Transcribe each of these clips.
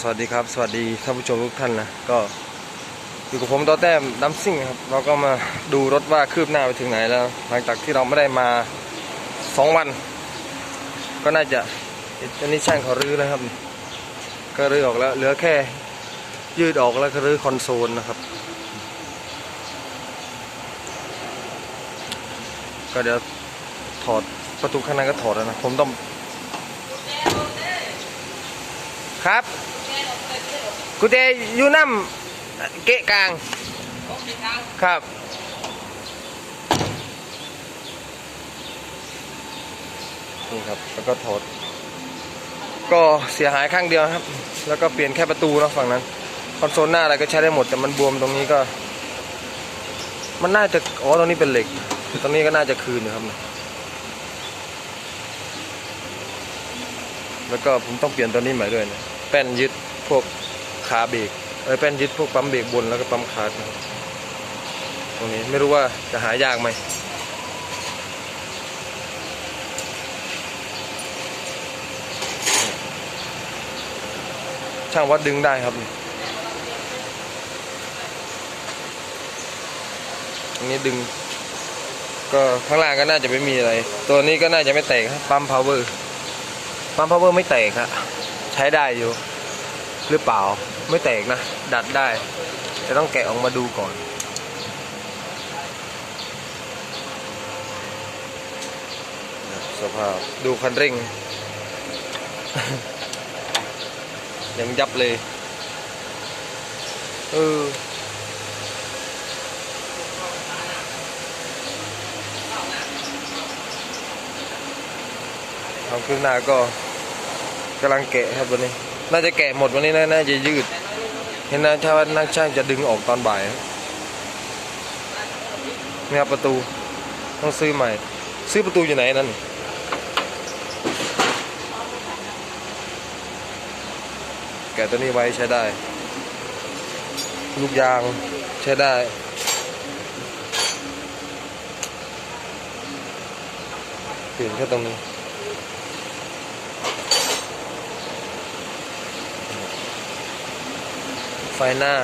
สวัสดีครับสวัสดีท่านผู้ชมทุกท่านนะก็อยู่กับผมต่อแต้มดัมซิ่งครับเราก็มาดูรถว่าคืบหน้าไปถึงไหนแล้ว หลังจากที่เราไม่ได้มาสองวัน ก็น่าจะตอนนี้ช่างเขารื้อแล้วครับ ก็รื้อออกแล้วเหลือแค่ยืดออกแล้วก็รื้อคอนโซลนะครับ ก็เดี๋ยวถอดประตูข้างในก็ถอดแล้วนะผมต้อง ครับกูเตอยู่น้ำเกะกลางครับนี่ครับแล้วก็ถอดก็เสียหายข้างเดียวครับ แล้วก็เปลี่ยนแค่ประตูเนาะฝั่งนั้น คอนโซลหน้าอะไรก็ใช้ได้หมดแต่มันบวมตรงนี้ก็ มันน่าจะอ๋อตรงนี้เป็นเหล็ก ตรงนี้ก็น่าจะคืนนะครับแล้วก็ผมต้องเปลี่ยนตัวนี้ใหม่ด้วยนะ ป้นยึดพวกขาเบรกเออแป้นยึดพวกปั๊มเบรกบนแล้วก็ปั๊มคาร์ดตรงนี้ไม่รู้ว่าจะหายากไหมช่างวัดดึงได้ครับตรงนี้ดึง ก็ข้างล่างก็น่าจะไม่มีอะไร ตัวนี้ก็น่าจะไม่แตกครับปั๊มพาวเวอร์ปั๊มพาวเวอร์ไม่แตกครับ ใช้ได้อยู่ หรือเปล่าไม่แตกนะ ดัดได้ จะต้องแกะออกมาดูก่อน สภาพดูคันเร่ง ยังยับเลย เออความคืบหน้าก็ กำลังแกะครับวันนี้ น่าจะแกะหมดวันนี้นะน่าจะยืด เห็นนะถ้าว่านักช่างจะดึงออกตอนบ่ายนี่ครับประตูต้องซื้อใหม่ ซื้อประตูอยู่ไหนนั่นแกะตัวนี้ไว้ใช้ได้ ลูกยางใช้ได้เปลี่ยนแค่ตรงนี้ ไฟหน้า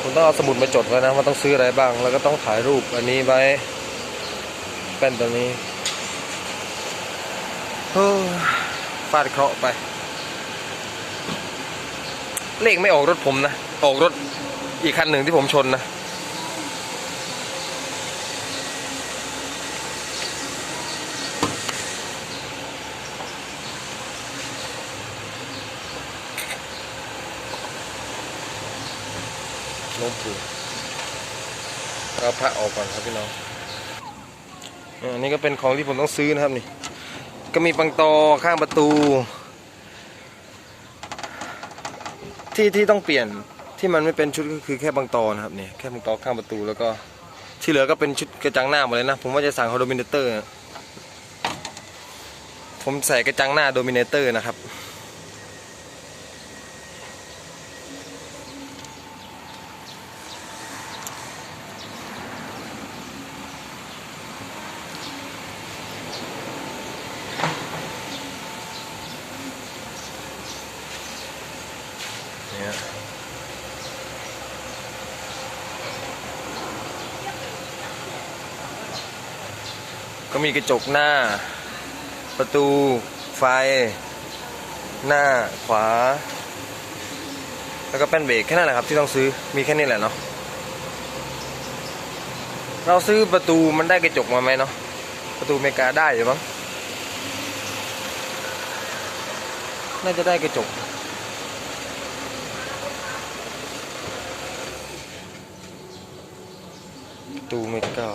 คุณต้องเอาสมุดมาจดไว้นะว่าต้องซื้ออะไรบ้าง แล้วก็ต้องถ่ายรูปอันนี้ไว้แป้นตัวนี้เฮ้อฟาดเคราะห์ไป เลขไม่ออกรถผมนะ ออกรถอีกคันหนึ่งที่ผมชนนะ โน้มผูเอาพระออกก่อนครับพี่น้องอันนี้ก็เป็นของที่ผมต้องซื้อนะครับนี่ ก็มีปังตอข้างประตู ที่ที่ต้องเปลี่ยนที่มันไม่เป็นชุดก็คือแค่ปังตอนะครับนี่แค่ปังตอข้างประตูแล้วก็ที่เหลือก็เป็นชุดกระจังหน้าหมดเลยนะ ผมว่าจะสั่งโดมิเนเตอร์ ผมใส่กระจังหน้าโดมิเนเตอร์นะครับ เนี่ยก็มีกระจกหน้า ประตูไฟ หน้าขวา แล้วก็แป้นเบรกแค่นั้นแหละครับที่ต้องซื้อมีแค่นี้แหละเนาะเราซื้อประตูมันได้กระจกมาไหมเนาะประตูเมกาได้อยู่มั้งน่าจะได้กระจก ตูไม่ก้า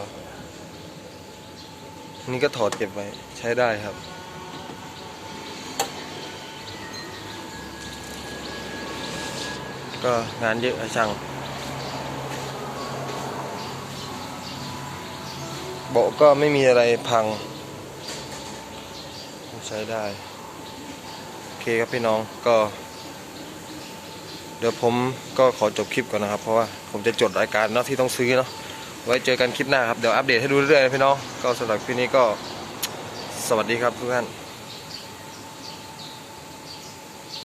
นี่ก็ถอดเก็บไว้ ใช้ได้ครับ ก็งานเยอะอะช่างเบาะก็ไม่มีอะไรพัง ใช้ได้ โอเคครับพี่น้องก็ เดี๋ยวผมก็ขอจบคลิปก่อนนะครับ เพราะว่าผมจะจดรายการเนาะที่ต้องซื้อเนาะ ไว้เจอกันคลิปหน้าครับ เดี๋ยวอัปเดตให้ดูเรื่อยๆนะพี่น้อง ก็สำหรับคลิปนี้ก็สวัสดีครับทุกท่าน